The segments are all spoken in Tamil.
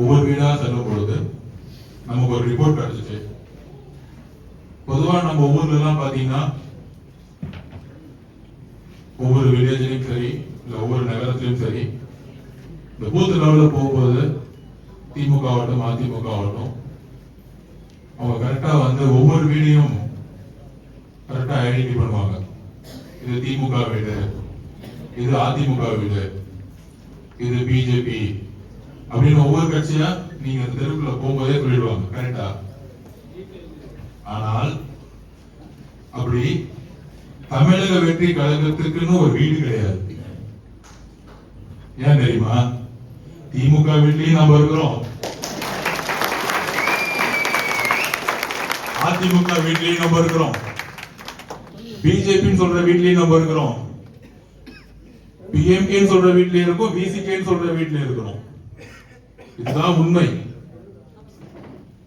ஒவ்வொரு வீடா செல்லும் பொழுது நமக்கு ஒரு ரிப்போர்ட் கிடைச்சிச்சு. பொதுவா நம்ம ஊர்ல எல்லாம் பாத்தீங்கன்னா ஒவ்வொரு வில்லேஜ்லயும் சரி இல்லை ஒவ்வொரு நகரத்திலையும் சரி இந்த பூத் லெவலில் போகும்போது திமுக ஆகட்டும் அதிமுக ஆகட்டும் அவங்க கரெக்டா வந்து ஒவ்வொரு வீடையும் கரெக்டா ஐடென்டி பண்ணுவாங்க. இது திமுக வீடு இது அதிமுக வீடு இது பிஜேபி அப்படின்னு ஒவ்வொரு கட்சியா நீங்க அந்த தெருவுக்குள்ள போகும்போதே சொல்லிடுவாங்க கரெக்டா ஆனால் அப்படி தமிழக வெற்றி கழகத்துக்குன்னு ஒரு வீடு கிடையாது. ஏன் தெரியுமா? திமுக வீட்லயும் நம்ம இருக்கிறோம். அதிமுக வீட்லயும் நம்ம இருக்கிறோம். பிஜேபின்னு சொல்ற வீட்லயும் நம்ம இருக்கிறோம். பிஎம்கேன்னு சொல்ற வீட்லயும் இருக்கோம் விசிகேன்னு சொல்ற வீட்லயும் இருக்கிறோம். இதுதான் உண்மை.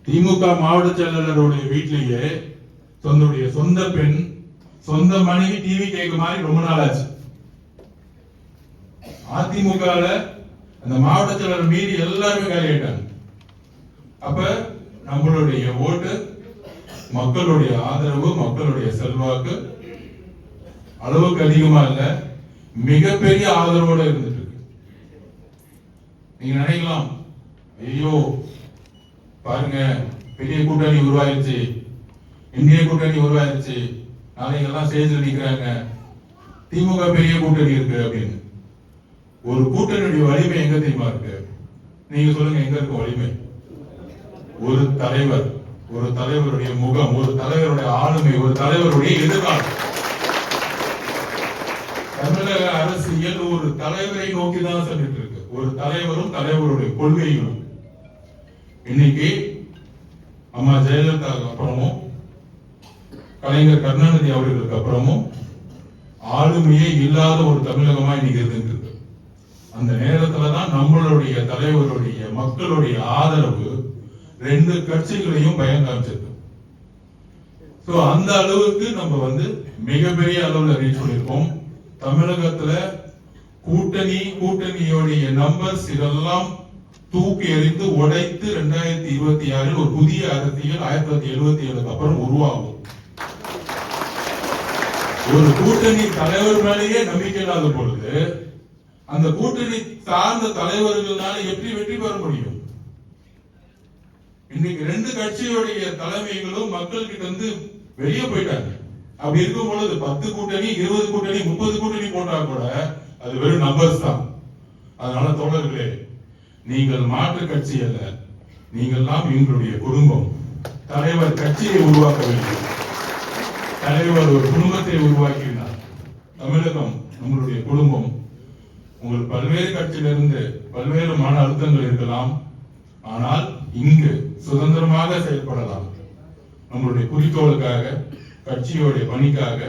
திமுக மாவட்ட செயலாளருடைய வீட்டிலேயே தன்னுடைய சொந்த பெண் சொந்த மனைவி டிவி கேட்க மாதிரி ரொம்ப நாள் ஆச்சு அதிமுக அந்த மாவட்ட செயலாளர் மீறி எல்லாருமே காலியாயிட்டாங்க அப்ப நம்மளுடைய ஓட்டு மக்களுடைய ஆதரவு மக்களுடைய செல்வாக்கு அளவுக்கு அதிகமா இல்ல மிகப்பெரிய ஆதரவோட இருந்துட்டு இருக்கு. நீங்க நினைக்கலாம் ஐயோ பாருங்க பெரிய கூட்டணி உருவாயிருச்சு. இந்திய கூட்டணி உருவாயிருச்சு. நாளைக்கு எல்லாம் நிற்கிறாங்க திமுக பெரிய கூட்டணி இருக்கு அப்படின்னு. ஒரு கூட்டணியுடைய வலிமை எங்க தெரியுமா இருக்கு? நீங்க சொல்லுங்க எங்க இருக்கு வலிமை? ஒரு தலைவர் ஒரு தலைவருடைய முகம் ஒரு தலைவருடைய ஆளுமை ஒரு தலைவருடைய எதிர்காலம். தமிழக அரசியல் ஒரு தலைவரை நோக்கி தான் சென்றுட்டு இருக்கு. ஒரு தலைவரும் தலைவருடைய கொள்கைகளும் இன்னைக்கு அம்மா ஜெயலலிதாவுக்கு அப்புறமும் கலைஞர் கருணாநிதி அவர்களுக்கு அப்புறமும் ஆளுமையே இல்லாத ஒரு தமிழகமா இன்னைக்கு இருந்துட்டு அந்த நேரத்துல தான் நம்மளுடைய தலைவருடைய மக்களுடைய ஆதரவு ரெண்டு கட்சிகளையும் பயம் காமிச்சிருக்கு. சோ அந்த அளவுக்கு நம்ம வந்து மிகப்பெரிய அளவுல ரீச் பண்ணியிருக்கோம் தமிழகத்துல கூட்டணி கூட்டணியோடைய நம்பர்ஸ் இதெல்லாம் தூக்கி எறிந்து உடைத்து ரெண்டாயிரத்தி இருபத்தி ஆறில் ஒரு புதிய அரசியல் ஆயிரத்தி தொள்ளாயிரத்தி எழுபத்தி ஏழுக்கு அப்புறம் உருவாகும். ஒரு கூட்டணி தலைவர் மேலேயே நம்பிக்கை இல்லாத பொழுது அந்த கூட்டணி சார்ந்த தலைவர்களால எப்படி வெற்றி பெற முடியும்? இன்னைக்கு ரெண்டு கட்சியுடைய தலைமைகளும் மக்கள் கிட்ட இருந்து வெளியே போயிட்டாங்க. அப்படி இருக்கும் பொழுது பத்து கூட்டணி இருபது கூட்டணி முப்பது கூட்டணி போட்டா கூட அது வெறும் நம்பர்ஸ் தான். அதனால தோழர்களே நீங்கள் மாற்று கட்சி அல்ல நீங்கள்லாம் எங்களுடைய குடும்பம். தலைவர் கட்சியை உருவாக்க வேண்டும். தலைவர் ஒரு குடும்பத்தை உருவாக்கினார். தமிழகம் நம்மளுடைய குடும்பம். உங்கள் பல்வேறு கட்சியிலிருந்து பல்வேறு மன அழுத்தங்கள் இருக்கலாம். ஆனால் இங்கு சுதந்திரமாக செயல்படலாம். நம்மளுடைய குறிக்கோளுக்காக கட்சியோடைய பணிக்காக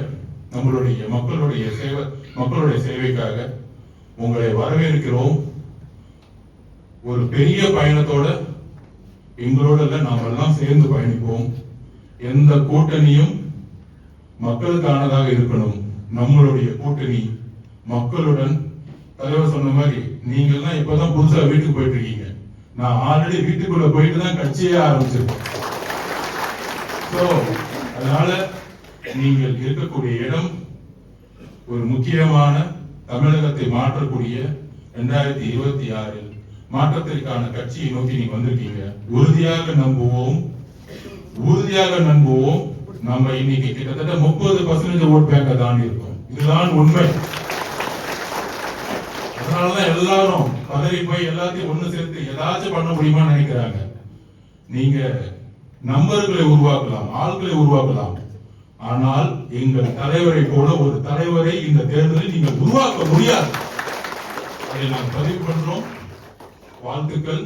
நம்மளுடைய மக்களுடைய சேவை மக்களுடைய சேவைக்காக உங்களை வரவேற்கிறோம். ஒரு பெரிய பயணத்தோட எங்களோட இல்ல நாம் எல்லாம் சேர்ந்து பயணிப்போம். எந்த கூட்டணியும் மக்களுக்கானதாக இருக்கணும். நம்மளுடைய கூட்டணி மக்களுடன். தலைவர் சொன்ன மாதிரி நீங்க தான் இப்பதான் புதுசா வீட்டுக்கு போயிட்டு இருக்கீங்க நான் ஆல்ரெடி வீட்டுக்குள்ள போயிட்டு தான் கட்சியே ஆரம்பிச்சிருக்கேன். So, அதனால நீங்கள் இருக்கக்கூடிய இடம் ஒரு முக்கியமான தமிழகத்தை மாற்றக்கூடிய இரண்டாயிரத்தி இருபத்தி ஆறில் மாற்றத்திற்கான கட்சியை நோக்கி நீங்க வந்திருக்கீங்க. உறுதியாக நம்புவோம். உறுதியாக நம்புவோம். நம்ம இன்னைக்கு கிட்டத்தட்ட முப்பது பர்சன்டேஜ் ஓட் பேங்க தாண்டி இருக்கோம். இதுதான் உண்மை. அதனாலதான் எல்லாரும் பதவி போய் எல்லாத்தையும் ஒண்ணு சேர்த்து ஏதாச்சும் பண்ண முடியுமான்னு நினைக்கிறாங்க. நீங்க நம்பர்களை உருவாக்கலாம் ஆட்களை உருவாக்கலாம். ஆனால் எங்கள் தலைவரை போல ஒரு தலைவரை இந்த தேர்தலில் நீங்கள் உருவாக்க முடியாது. அதை நாங்கள் பதிவு பண்றோம். வாழ்த்துக்கள்